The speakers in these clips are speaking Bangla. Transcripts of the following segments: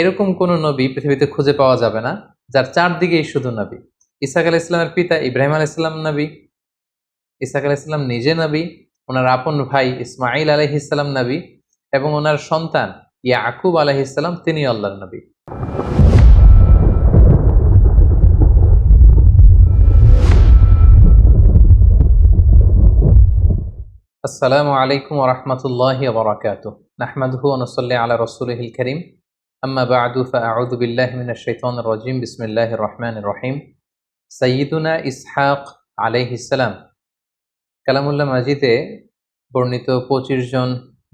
এরকম কোন নবী পৃথিবীতে খুঁজে পাওয়া যাবে না, যার চারদিকেই শুধু নবী। ইসাক আলাহ ইসলামের পিতা ইব্রাহিম আলাহ ইসলাম নবী, ইসাক আলাহ ইসলাম নিজে নবী, ওনার আপন ভাই ইসমাইল আলহ ইসলাম নবী, এবং ওনার সন্তান ইয়াকুব আলহ ইসলাম তিনি আল্লাহর নবী। আসসালামু আলাইকুম ওরহমতুল্লাহ বরকাত নাহমাদহু অনুসল্লি আলা রসুলহিল করিম। আম্মা বাদু ফাআউযু বিল্লাহি মিনাশ শাইতানির রাজিম বিসমিল্লাহির রহমানির রহিম সাইয়্যিদুনা ইসহাক আলাইহিস সালাম কালামুল্লাহ মাজিদে বর্ণিত পঁচিশ জন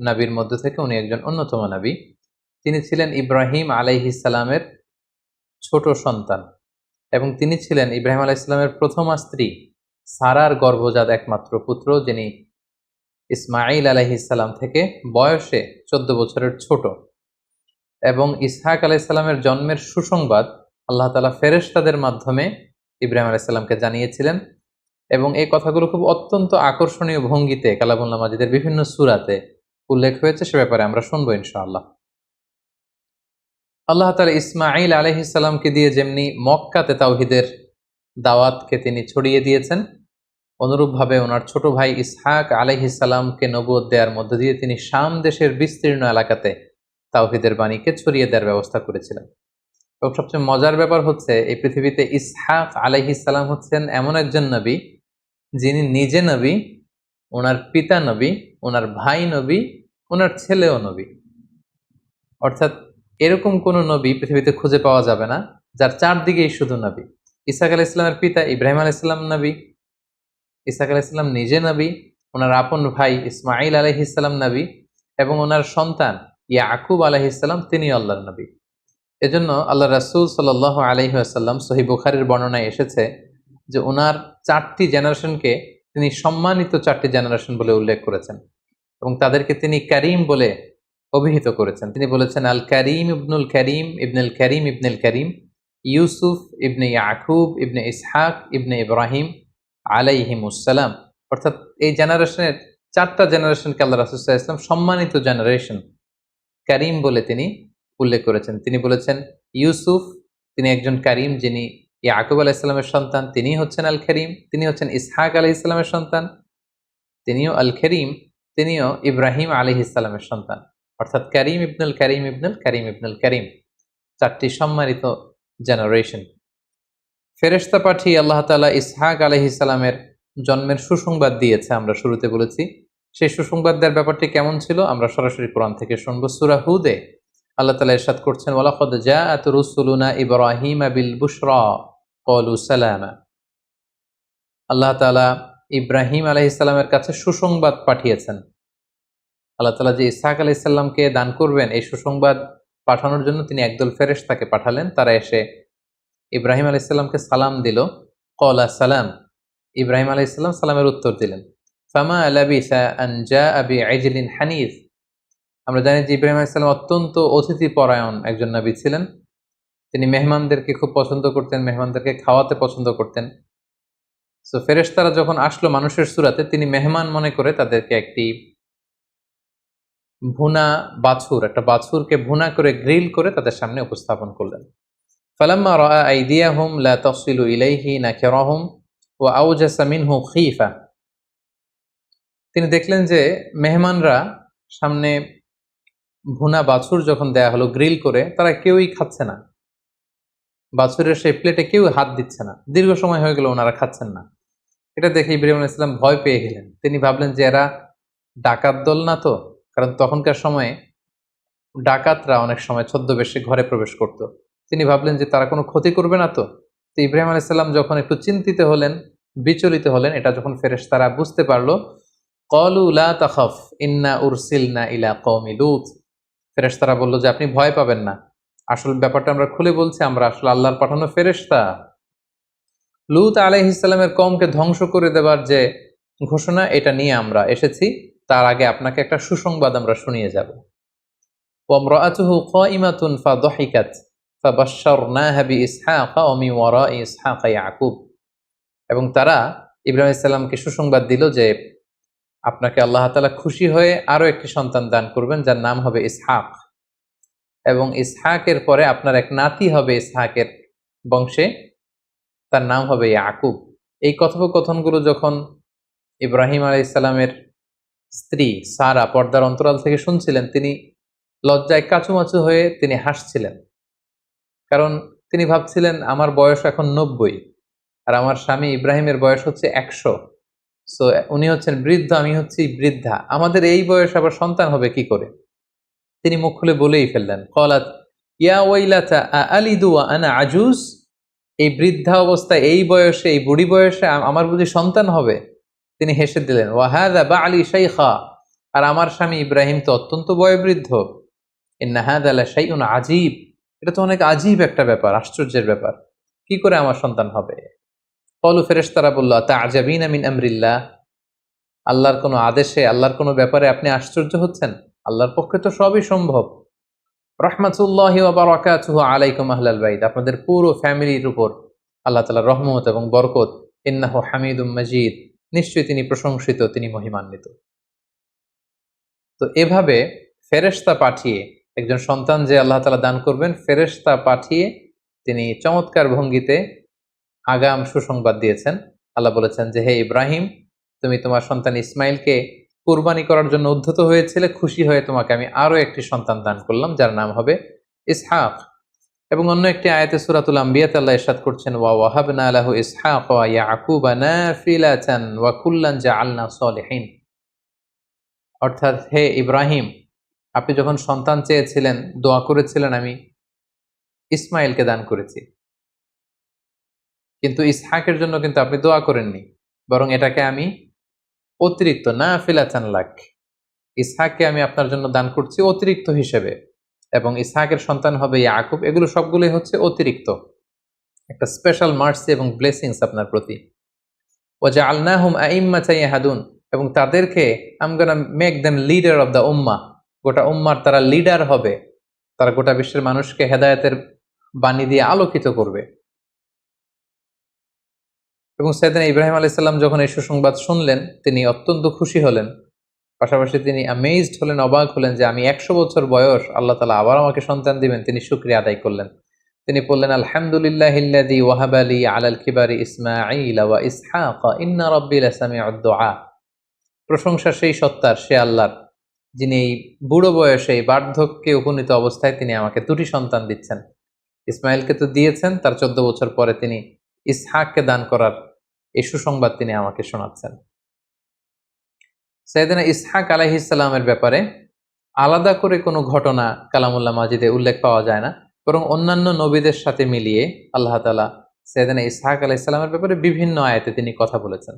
নবীর মধ্য থেকে উনি একজন অন্যতম নবী। তিনি ছিলেন ইব্রাহিম আলাইহিস সালামের ছোট সন্তান এবং তিনি ছিলেন ইব্রাহিম আলাইহিস সালামের প্রথমা স্ত্রী, সারার গর্ভজাত একমাত্র পুত্র, যিনি ইসমাইল আলাইহিসাল্লাম থেকে বয়সে চোদ্দ বছরের ছোট। এবং ইসহাক আলাইসাল্লামের জন্মের সুসংবাদ আল্লাহ তালা ফেরেশতাদের মাধ্যমে ইব্রাহিম আলাইসাল্লামকে জানিয়েছিলেন এবং এই কথাগুলো খুব অত্যন্ত আকর্ষণীয় ভঙ্গিতে কালাবুল্লা মাজিদের বিভিন্ন সুরাতে উল্লেখ হয়েছে, সে ব্যাপারে আমরা শুনব ইনশাআল্লাহ। আল্লাহ তালা ইসমাইল আলহিসাল্লামকে দিয়ে যেমনি মক্কাতে তাওহিদের দাওয়াতকে তিনি ছড়িয়ে দিয়েছেন, অনুরূপভাবে ওনার ছোট ভাই ইসহাক আলহিসাল্লামকে নবুয় দেওয়ার মধ্য দিয়ে তিনি শাম দেশের বিস্তীর্ণ এলাকাতে তাওহিদের বাণীকে ছড়িয়ে দেওয়ার ব্যবস্থা করেছিলেন। এবং সবচেয়ে মজার ব্যাপার হচ্ছে, এই পৃথিবীতে ইসহাক আলহিসাল্লাম হচ্ছেন এমন একজন নবী, যিনি নিজে নবী, ওনার পিতা নবী, ওনার ভাই নবী, ওনার ছেলেও নবী। অর্থাৎ এরকম কোন নবী পৃথিবীতে খুঁজে পাওয়া যাবে না, যার চারদিকেই শুধু নবী। ইসাক আলাহ ইসলামের পিতা ইব্রাহিম আলাহ ইসলাম নবী ইসাক আলাহ ইসলাম নিজে নবী, ওনার আপন ভাই ইসমাইল আলহ ইসলাম নবী, এবং ওনার সন্তান ইয়াকুব আলহ ইসলাম তিনি আল্লাহর নবী। এজন্য আল্লাহ রাসুল সাল আলহিহাসাল্লাম সহি বুখারির বর্ণনায় এসেছে যে ওনার চারটি জেনারেশনকে তিনি সম্মানিত চারটি জেনারেশন বলে উল্লেখ করেছেন এবং তাদেরকে তিনি করিম বলে অভিহিত করেছেন। তিনি বলেছেন, আল করিম ইবনুল করিম ইবনুল করিম ইবনুল করিম, ইউসুফ ইবনে ইয়াকুব ইবনে ইসহাক ইবনে ইব্রাহিম আলাইহিমুসালাম অর্থাৎ এই জেনারেশনের চারটা জেনারেশনকে আল্লাহ রাসুল্লাহ ইসলাম সম্মানিত জেনারেশন করিম বলে তিনি উল্লেখ করেছেন। তিনি বলেছেন, ইউসুফ, তিনি একজন করিম যিনি ইয়াকুব আলাহ ইসলামের সন্তান তিনি হচ্ছেন আল করিম তিনি হচ্ছেন ইসহাক আলহ ইসলামের সন্তান, তিনিও আল করিম তিনিও ইব্রাহিম আলী ইসলামের সন্তান। অর্থাৎ করিম ইবনুল করিম ইবনুল করিম ইবনুল করিম। চারটি সম্মানিত জেনারেশন ফেরেস্তা পাঠিয়ে আল্লাহ তালা ইসহাক আলহিসাল্লামের জন্মের সুসংবাদ দিয়েছে, আমরা শুরুতে বলেছি। সেই সুসংবাদ দেওয়ার ব্যাপারটি কেমন ছিল, আমরা সরাসরি কোরআন থেকে শুনব। সুরা হুদে, আল্লাহ তালা ইরশাদ করছেন, ওয়ালাকদ জা আত রুসুলুনা ইব্রাহিম আবিল বুশরা আল্লাহ তালা ইব্রাহিম আলহিসাল্লামের কাছে সুসংবাদ পাঠিয়েছেন। আল্লাহ তালা যে ইসহাক আলাইসাল্লামকে দান করবেন, এই সুসংবাদ পাঠানোর জন্য তিনি একদল ফেরেশতাকে পাঠালেন। তারা এসে ইব্রাহিম আলাইসাল্লামকে সালাম দিল কলা সালাম। ইব্রাহিম আলাইসাল্লাম সালামের উত্তর দিলেন। ফামা আলাবিসা হানিফ। আমরা জানি যে ইব্রাহিম ইসলাম অত্যন্ত অতিথি পরায়ণ একজন নাবী ছিলেন। তিনি মেহমানদেরকে খুব পছন্দ করতেন, মেহমানদেরকে খাওয়াতে পছন্দ করতেন। সো ফেরেশতারা যখন আসলো মানুষের সুরাতে, তিনি মেহমান মনে করে তাদেরকে একটি ভুনা বাছুর, একটা বাছুরকে ভুনা করে গ্রিল করে তাদের সামনে উপস্থাপন করলেন। ফালাম্মা রা আইদিয়াহুম লা তাসিলু ইলাইহি নাকিরাহুম ওয়া আউজাসা মিনহু খিফা। তিনি দেখলেন যে মেহমানরা সামনে ভুনা বাছুর যখন দেয়া হলো গ্রিল করে, তারা কেউই খাচ্ছে না। বাছুরের সেই প্লেটে কেউ হাত দিচ্ছে না। দীর্ঘ সময় হয়ে গেল ওনারা খাচ্ছেন না। এটা দেখে ইব্রাহিম ইসলাম ভয় পেয়ে গেলেন। তিনি ভাবলেন যে এরা ডাকাত দল না তো? কারণ তখনকার সময়ে ডাকাতরা অনেক সময় ছদ্মবেশে ঘরে প্রবেশ করতো। তিনি ভাবলেন যে তারা কোনো ক্ষতি করবে না তো? তো ইব্রাহিম আলাইসাল্লাম যখন একটু চিন্তিত হলেন, বিচলিত হলেন, এটা যখন ফেরেশ তারা বুঝতে পারল কলু লা ইন্না ইলা কওমি লুত। যে, আপনি ভয় পাবেন না। আসল ব্যাপারটা আমরা খুলে বলছি, আমরা আসলে আল্লাহর পাঠানো ফেরেশতা। লুত আলাইহিসাল্লামের কমকে ধ্বংস করে দেবার যে ঘোষণা, এটা নিয়ে আমরা এসেছি। তার আগে আপনাকে একটা সুসংবাদ আমরা শুনিয়ে যাব। ওমরাতুহু কাইমাতুন ফাদহিকাত এবং তারা ইব্রাহিম ইসলামকে সুসংবাদ দিল যে আপনাকে আল্লাহ তালা খুশি হয়ে আরও একটি সন্তান দান করবেন, যার নাম হবে ইসহাক। এবং ইসহাকের পরে আপনার এক নাতি হবে ইসহাকের বংশে, তার নাম হবে ইয়াকুব। এই কথোপকথনগুলো যখন ইব্রাহিম আলাই ইসলামের স্ত্রী সারা পর্দার অন্তরাল থেকে শুনছিলেন, তিনি লজ্জায় কাচুমাচু হয়ে তিনি হাসছিলেন। কারণ তিনি ভাবছিলেন, আমার বয়স এখন নব্বই, আর আমার স্বামী ইব্রাহিমের বয়স হচ্ছে একশো। সো উনি হচ্ছেন বৃদ্ধ, আমি হচ্ছি বৃদ্ধা। আমাদের এই বয়স আবার সন্তান হবে কি করে? তিনি মুখ খুলে বলেই ফেললেন, কলাত, ইয়া ওয়াইলাতা আলিদু আনা আজুজ? এই বৃদ্ধা অবস্থায়, এই বয়সে, এই বুড়ি বয়সে আমার বুঝি সন্তান হবে? তিনি হেসে দিলেন ওয়াহাদা বা আলী শাইখা। আর আমার স্বামী ইব্রাহিম তো অত্যন্ত বয়োবৃদ্ধ। ইন্নাহাদ আলা শাইউন আজীব এটা তো অনেক আজীব একটা ব্যাপার, আশ্চর্যের ব্যাপার। কি করে আমার সন্তান হবে? কলু ফেরেশতারা বলল তা আজাবিন আমিন আমরিল্লাহ? আল্লাহর কোনো আদেশে, আল্লাহর কোনো ব্যাপারে আপনি আশ্চর্য হচ্ছেন? আল্লাহর পক্ষে তো সবই সম্ভব। রহমাতুল্লাহ বারাকাতুহু আলাইকুম আহলাল বাইত। আপনাদের পুরো ফ্যামিলির উপর আল্লাহ তাআলার রহমত এবং বরকত। ইন্নাহ হামিদুম মাজিদ। নিশ্চয়ই তিনি প্রশংসিত, তিনি মহিমান্বিত। তো এভাবে ফেরেশতা পাঠিয়ে একজন সন্তান যে আল্লাহ তালা দান করবেন, ফেরেশতা পাঠিয়ে তিনি চমৎকার ভঙ্গিতে আগাম সুসংবাদ দিয়েছেন। আল্লাহ বলেছেন যে, হে ইব্রাহিম, তুমি তোমার সন্তান ইসমাইলকে কুরবানি করার জন্য উদ্ধত হয়েছিলে, খুশি হয়ে তোমাকে আমি আরও একটি সন্তান দান করলাম, যার নাম হবে ইসহাক। এবং অন্য একটি আয়াতে সুরাতুল আম্বিয়াতে আল্লাহ ইরশাদ করছেন, ওয়া ওয়াহাবনা লাহু ইসহাক ওয়া ইয়াকুবা নাফিলাতান ওয়া কুল্লান জাআলনা সলিহিন। অর্থাৎ, হে ইব্রাহিম, আপনি যখন সন্তান চেয়েছিলেন, দোয়া করেছিলেন, আমি ইসমাইলকে দান করেছি। কিন্তু ইসহাকের জন্য কিন্তু আপনি দোয়া করেননি। বরং এটাকে আমি অতিরিক্ত না ফিলাচান লাখ ইসহাককে আমি আপনার জন্য দান করছি অতিরিক্ত হিসেবে। এবং ইসহাকের সন্তান হবে ইয়াকুব। এগুলো সবগুলোই হচ্ছে অতিরিক্ত। একটা স্পেশাল মার্সি এবং ব্লেসিংস আপনার প্রতি। ও যে আলনাহুম আইম্মা চাই হাদুন এবং তাদেরকে I'm gonna make them leader of the উম্মা গোটা উম্মার তারা লিডার হবে। তারা গোটা বিশ্বের মানুষকে হেদায়তের বাণী দিয়ে আলোকিত করবে। এবং সেদিন ইব্রাহিম আলাইসাল্লাম যখন এই সুসংবাদ শুনলেন, তিনি অত্যন্ত খুশি হলেন। পাশাপাশি তিনি অ্যামেজড হলেন, অবাক হলেন যে আমি একশো বছর বয়স, আল্লাহ তালা আবার আমাকে সন্তান দিবেন, তিনি শুক্রিয়া আদায় করলেন। তিনি বললেন আলহামদুলিল্লাহ ইল্লাযী ওয়াহাবা লি আলাল কিবারি ইসমাঈল ওয়া ইসহাক, ইন্না রাব্বি লাসামিউদ দুআ। প্রশংসা সেই সত্তার, সে আল্লাহর, যিনি এই বুড়ো বয়সে বার্ধক্যে উপনীত অবস্থায় তিনি আমাকে দুটি সন্তান দিচ্ছেন। ইসমাইলকে তো দিয়েছেন, তার চোদ্দ বছর পরে তিনি ইসহাককে দান করার এই সুসংবাদ তিনি আমাকে শোনাচ্ছেন। সৈয়দিনা ইসহাক আলাইহিসাল্লামের ব্যাপারে আলাদা করে কোনো ঘটনা কালামুল্লাহ মাজিদে উল্লেখ পাওয়া যায় না, বরং অন্যান্য নবীদের সাথে মিলিয়ে আল্লাহ তালা সৈয়দিনা ইসহাক আলাইসাল্লামের ব্যাপারে বিভিন্ন আয়াতে তিনি কথা বলেছেন।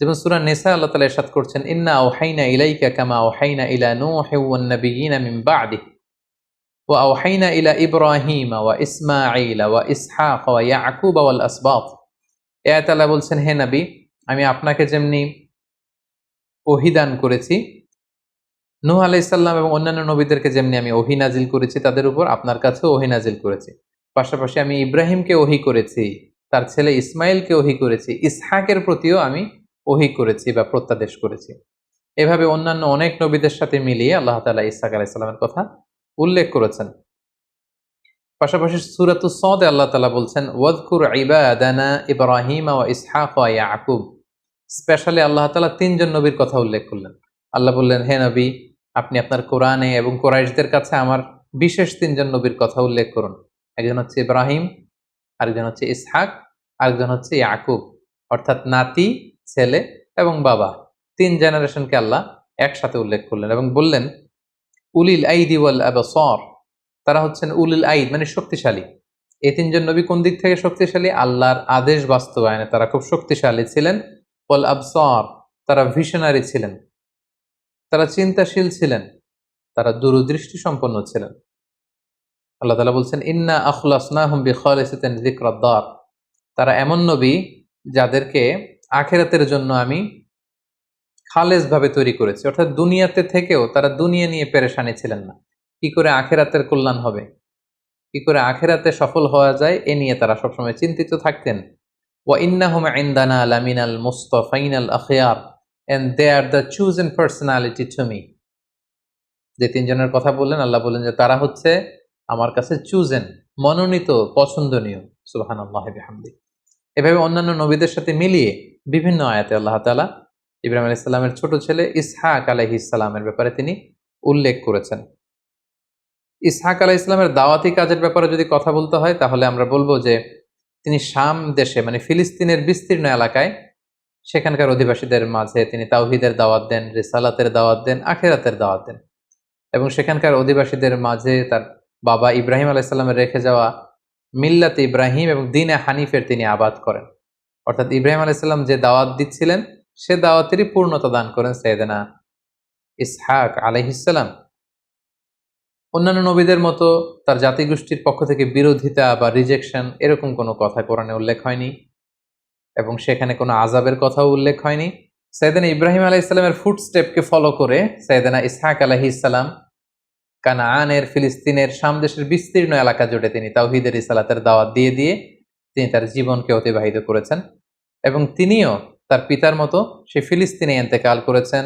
যেমন সুরা নেসা আল্লাহ তালা ইরশাদ করছেন, ইন্না ওহাইনা ইলাইকা কামা ওহাইনা ইলা নূহি ওয়ান নাবিয়িনা মিন বা'দি। ইসমাঈল ওয়া ইসহাক ওয়া ইয়াকুব ওয়াল আসবাত এ আল্লাহ বলছেন, হে নবী, আমি আপনাকে যেমনি ওহিদান করেছি, নূহ আলাইসাল্লাম এবং অন্যান্য নবীদেরকে যেমনি আমি ওহি নাজিল করেছি, তাদের উপর আপনার কাছেও ওহি নাজিল করেছি। পাশাপাশি আমি ইব্রাহিমকে ওহি করেছি, তার ছেলে ইসমাইলকে ওহি করেছি, ইসহাকের প্রতিও আমি ওহি করেছি বা প্রত্যাদেশ করেছি। এভাবে অন্যান্য অনেক নবীদের সাথে মিলিয়ে আল্লাহ তালা ইসহাক আলাইসাল্লামের কথা উল্লেখ করেছেন। পাশাপাশি সুরাতু সদে আল্লাহ তালা বলছেন ওয়াদকুর ইবাদানা ইব্রাহিম ওয়া ইসহাক ইয়াকুব। স্পেশালি আল্লাহ তালা তিনজন নবীর কথা উল্লেখ করলেন। আল্লাহ বললেন, হে নবী, আপনি আপনার কোরআনে এবং কোরাইশদের কাছে আমার বিশেষ তিনজন নবীর কথা উল্লেখ করুন। একজন হচ্ছে ইব্রাহিম, আরেকজন হচ্ছে ইসহাক, আরেকজন হচ্ছে ইয়াকুব। অর্থাৎ নাতি, ছেলে এবং বাবা। তিন জেনারেশনকে আল্লাহ একসাথে উল্লেখ করলেন এবং বললেন উলিল আইদি ওয়াল আবসর। তারা হচ্ছেন উলিল আইদ মানে শক্তিশালী। এই তিনজন নবী কোন দিক থেকে শক্তিশালী? আল্লাহর আদেশ বাস্তবায়নে তারা খুব শক্তিশালী ছিলেন। ওয়াল আবসর, তারা ভিশনারি ছিলেন। তারা চিন্তাশীল ছিলেন। তারা দূরদৃষ্টি সম্পন্ন ছিলেন। আল্লাহ তালা বলছেন, ইন্না আখলাসনাহুম বিখালিসাতিন যিকরাদ্দার। তারা এমন নবী যাদেরকে আখেরাতের জন্য আমি খালেজ ভাবে তৈরি করেছি। অর্থাৎ দুনিয়াতে থেকেও তারা দুনিয়া নিয়ে পেরেশানি ছিলেন না। কি করে আখেরাতের কল্যাণ হবে? কি করে আখেরাতে সফল হওয়া যায়? এ নিয়ে তারা সবসময় চিন্তিত থাকতেন। ওয়া ইন্নাহুম ইনদানা লামিনাল মুস্তাফাইনাল আখিয়ার। And they are the chosen personality to me. যে তিনজনের কথা বললেন, আল্লাহ বললেন যে তারা হচ্ছে আমার কাছে চুজেন মনোনীত, পছন্দনীয়। সুবাহান আল্লাহামদি এভাবে অন্যান্য নবীদের সাথে মিলিয়ে বিভিন্ন আয়াতে আল্লাহ তালা ইব্রাহিম আলাহ ইসলামের ছোট ছেলে ইসহাক আলাহ ইসলামের ব্যাপারে তিনি উল্লেখ করেছেন। ইসহাক আলাহ ইসলামের দাওয়াতি কাজের ব্যাপারে যদি কথা বলতে হয়, তাহলে আমরা বলব যে তিনি শাম দেশে মানে ফিলিস্তিনের বিস্তীর্ণ এলাকায় সেখানকার অধিবাসীদের মাঝে তিনি তাওহিদের দাওয়াত দেন, রিসালাতের দাওয়াত দেন, আখেরাতের দাওয়াত দেন। এবং সেখানকার অধিবাসীদের মাঝে তার বাবা ইব্রাহিম আলাইসাল্লামের রেখে যাওয়া মিল্লাতে ইব্রাহিম এবং দিনে হানিফের তিনি আবাদ করেন। অর্থাৎ ইব্রাহিম আলাইসাল্লাম যে দাওয়াত দিচ্ছিলেন সে দাওয়াতেরই পূর্ণতা দান করেন সৈয়দেনা ইসহাক আলহিসাল্লাম অন্যান্য নবীদের মতো তার জাতিগোষ্ঠীর পক্ষ থেকে বিরোধিতা বা রিজেকশন এরকম কোনো কথা কোরআনে উল্লেখ হয়নি এবং সেখানে কোনো আজাবের কথাও উল্লেখ হয়নি। সৈয়দানা ইব্রাহিম আলাহ ইসলামের ফুটস্টেপকে ফলো করে সৈয়দানা ইসহাক আলাহি ইসলাম কানাআনের ফিলিস্তিনের সামদেশের বিস্তীর্ণ এলাকা জুড়ে তিনি তাওহিদের ইসালাতের দাওয়াত দিয়ে দিয়ে তিনি তার জীবনকে অতিবাহিত করেছেন এবং তিনিও তার পিতার মতো সে ফিলিস্তিনে এন্তেকাল করেছেন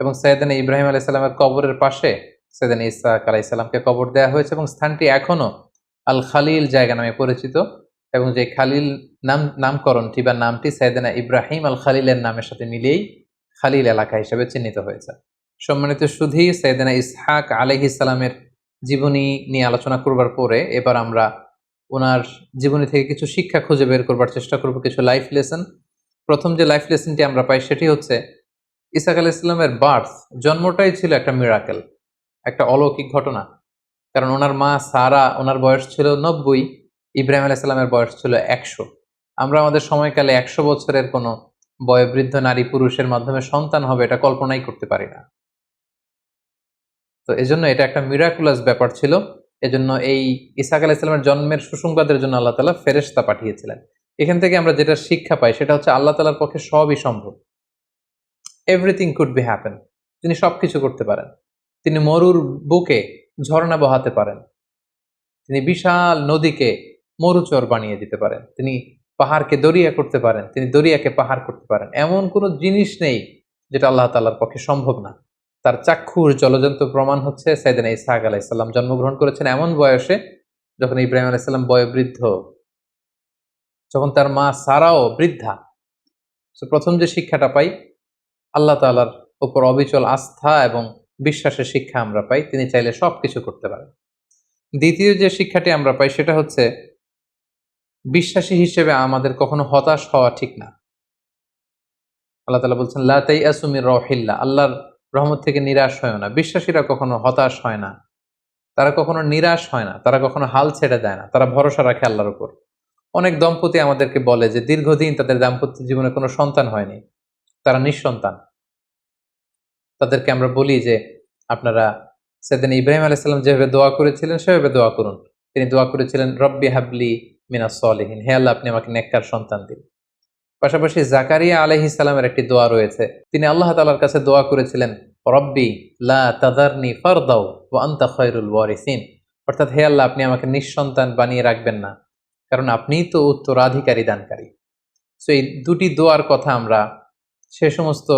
এবং সৈয়দানা ইব্রাহিম আলাহ ইসলামের কবরের পাশে সৈয়দানা ইসহাক আলাহ ইসলামকে কবর দেওয়া হয়েছে এবং স্থানটি এখনও আল খালিল জায়গা নামে পরিচিত এবং যে খালিল নাম, নামকরণটি বা নামটি সাইদানা ইব্রাহিম আল খালিলের নামের সাথে মিলিয়েই খালিল এলাকা হিসেবে চিহ্নিত হয়েছে। সম্মানিত সুধী, সৈয়দানা ইসহাক আলহ ইসলামের জীবনী নিয়ে আলোচনা করবার পরে এবার আমরা ওনার জীবনী থেকে কিছু শিক্ষা খুঁজে বের করবার চেষ্টা করব, কিছু লাইফ লেসন প্রথম যে লাইফ লেসনটি আমরা পাই সেটি হচ্ছে ইসাক আল ইসলামের বার্থ জন্মটাই ছিল একটা মিরাকেল একটা অলৌকিক ঘটনা। কারণ ওনার মা সারা, ওনার বয়স ছিল নব্বই, ইব্রাহিম আলাইসাল্লামের বয়স ছিল একশো। আমরা আমাদের সময়কালে একশো বছরের কোনো বয়োবৃদ্ধ নারী পুরুষের মাধ্যমে সন্তান হবে এটা কল্পনাই করতে পারি না। তো এজন্য এটা একটা মিরাকুলাস ব্যাপার ছিল। এজন্য এই ইসাক আলাহ ইসলামের জন্মের সুসংবাদের জন্য আল্লাহ তালা ফেরেস্তা পাঠিয়েছিলেন। এখান থেকে আমরা যেটা শিক্ষা পাই সেটা হচ্ছে আল্লাহ তালার পক্ষে সবই সম্ভব। এভরিথিং কুড বি হ্যাপেন তিনি সবকিছু করতে পারেন। তিনি মরুর বুকে ঝর্ণা বহাতে পারেন। তিনি বিশাল নদীকে মরুচর বানিয়ে দিতে পারেন। তিনি পাহাড়কে দরিয়া করতে পারেন। তিনি দরিয়াকে পাহাড় করতে পারেন। এমন কোনো জিনিস নেই যেটা আল্লাহ তাল্লার পক্ষে সম্ভব না। তার চাক্ষুর জলজন্ত প্রমাণ হচ্ছে সাইদিন ইসাহাক আলাইসাল্লাম জন্মগ্রহণ করেছেন এমন বয়সে যখন ইব্রাহিম আলাইসাল্লাম বয়োবৃদ্ধ। যখন তার মা সারাও বৃদ্ধা প্রথম যে শিক্ষাটা পাই, আল্লাহ তালার উপর অবিচল আস্থা এবং বিশ্বাসের শিক্ষা আমরা পাই, তিনি চাইলে সব কিছু করতে পারেন। দ্বিতীয় যে শিক্ষাটি আমরা পাই, সেটা হচ্ছে বিশ্বাসী হিসেবে আমাদের কখনো হতাশ হওয়া ঠিক না। আল্লাহ তালা বলছেন লাতাই আসুমির রহিল্লা আল্লাহর রহমত থেকে নিরাশ হয় না। বিশ্বাসীরা কখনো হতাশ হয় না। তারা কখনো নিরাশ হয় না। তারা কখনো হাল ছেড়ে দেয় না। তারা ভরসা রাখে আল্লাহর উপর। অনেক দম্পতি আমাদেরকে বলে যে দীর্ঘদিন তাদের দাম্পত্য জীবনে কোনো সন্তান হয়নি। তারা নিঃসন্তান। তাদেরকে আমরা বলি যে আপনারা সেদিন ইব্রাহিম আলাইসাল্লাম যেভাবে দোয়া করেছিলেন, সেভাবে দোয়া করুন। তিনি দোয়া করেছিলেন, রব্বি হাবলি মিনা সলেহীন। হে আল্লাহ, আপনি আমাকে নেককার সন্তান দিন। পাশাপাশি জাকারিয়া আলহি সালামের একটি দোয়া রয়েছে। তিনি আল্লাহ তালার কাছে দোয়া করেছিলেন, রব্বি লা তাদারনি ফারদাও ও আন্তা খয়রুল ওয়ারিসিন। অর্থাৎ, হে আল্লাহ, আপনি আমাকে নিঃসন্তান বানিয়ে রাখবেন না। কারণ আপনিই তো উত্তরাধিকারী দানকারী। সো এই দুটি দোয়ার কথা আমরা সে সমস্ত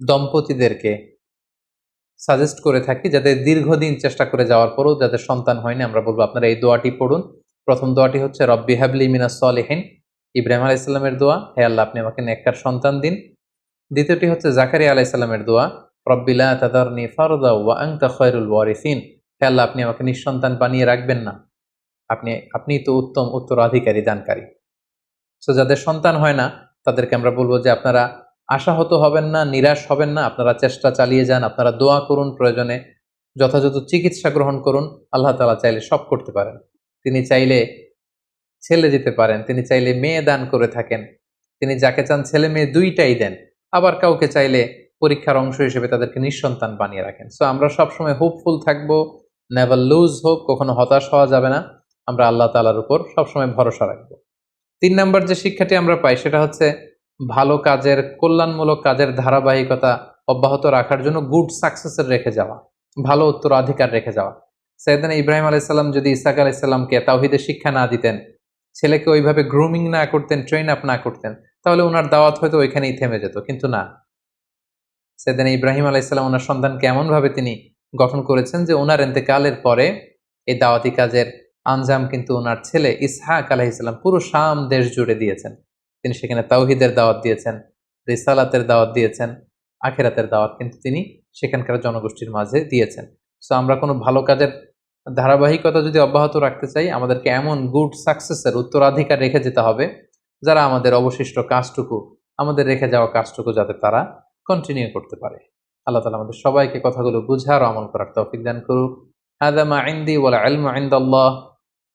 দম্পতিদেরকে সাজেস্ট করে থাকি যাদের দীর্ঘদিন চেষ্টা করে যাওয়ার পরও যাদের সন্তান হয়নি, আমরা বলব আপনারা এই দোয়াটি পড়ুন। প্রথম দোয়াটি হচ্ছে, রব্বি হাবলি মিনা সলেহিন। ইব্রাহিম আলাহ ইসলামের দোয়া, হে আল্লাহ, আপনি আমাকে নেককার সন্তান দিন। দ্বিতীয়টি হচ্ছে, জাকারিয়া আলাহ ইসলামের দোয়া রব্বিলা তাদারনি ফারদা ওয়া আংতা খয়রুল ওয়ারিসিন। হে আল্লাহ, আপনি আমাকে নিঃসন্তান বানিয়ে রাখবেন না। আপনি আপনি তো উত্তম উত্তরাধিকারী, দানকারী। সো যাদের সন্তান হয় না, তাদেরকে আমরা বলব যে আপনারা আশাহত হবেন না, নিরাশ হবেন না, আপনারা চেষ্টা চালিয়ে যান, আপনারা দোয়া করুন প্রয়োজনে, যথাযথ চিকিৎসা গ্রহণ করুন, আল্লাহ তালা চাইলে সব করতে পারেন। তিনি চাইলে ছেলে দিতে পারেন, তিনি চাইলে মেয়ে দান করে থাকেন, তিনি যাকে চান ছেলে মেয়ে দুইটাই দেন, আবার কাউকে চাইলে পরীক্ষার অংশ হিসেবে তাদেরকে নিঃসন্তান বানিয়ে রাখেন। সো আমরা সবসময় হোপফুল থাকব নেভার লুজ হোক কখনো হতাশ হওয়া যাবে না। আমরা আল্লাহ তালার উপর সবসময় ভরসা রাখব। তিন নম্বর যে শিক্ষাটি আমরা পাই সেটা হচ্ছে ভালো কাজের, কল্যাণমূলক কাজের ধারাবাহিকতা অব্যাহত রাখার জন্য গুড সাকসেসের রেখে যাওয়া, ভালো উত্তরাধিকার রেখে যাওয়া। সৈয়দান ইব্রাহিম আলাইসাল্লাম যদি ইসাক আলাইসাল্লামকে তাওহিদের শিক্ষা না দিতেন, ছেলেকে ওইভাবে গ্রুমিং না করতেন ট্রেন আপ না করতেন, তাহলে ওনার দাওয়াত হয়তো ওইখানেই থেমে যেত, কিন্তু না। সেদিন ইব্রাহিম আলাইসাল্লাম ওনার সন্তানকে এমনভাবে তিনি গঠন করেছেন যে ওনার এতেকালের পরে এই দাওয়াতি কাজের আনজাম কিন্তু ওনার ছেলে ইসহাক আলাহ ইসলাম পুরো শাম দেশ জুড়ে দিয়েছেন। তিনি সেখানে তাওহিদের দাওয়াত দিয়েছেন, রিসালাতের দাওয়াত দিয়েছেন, আখেরাতের দাওয়াত কিন্তু তিনি সেখানকার জনগোষ্ঠীর মাঝে দিয়েছেন। সো আমরা কোনো ভালো কাজের ধারাবাহিকতা যদি অব্যাহত রাখতে চাই, আমাদেরকে এমন গুড সাকসেসের উত্তরাধিকার রেখে যেতে হবে, যারা আমাদের অবশিষ্ট কাজটুকু, আমাদের রেখে যাওয়া কাজটুকু যাতে তারা কন্টিনিউ করতে পারে। আল্লাহ তালা আমাদের সবাইকে কথাগুলো বুঝার আমল করার তফিক দান করুক। হাদামা আইন্দি আইন্দ আল্লাহ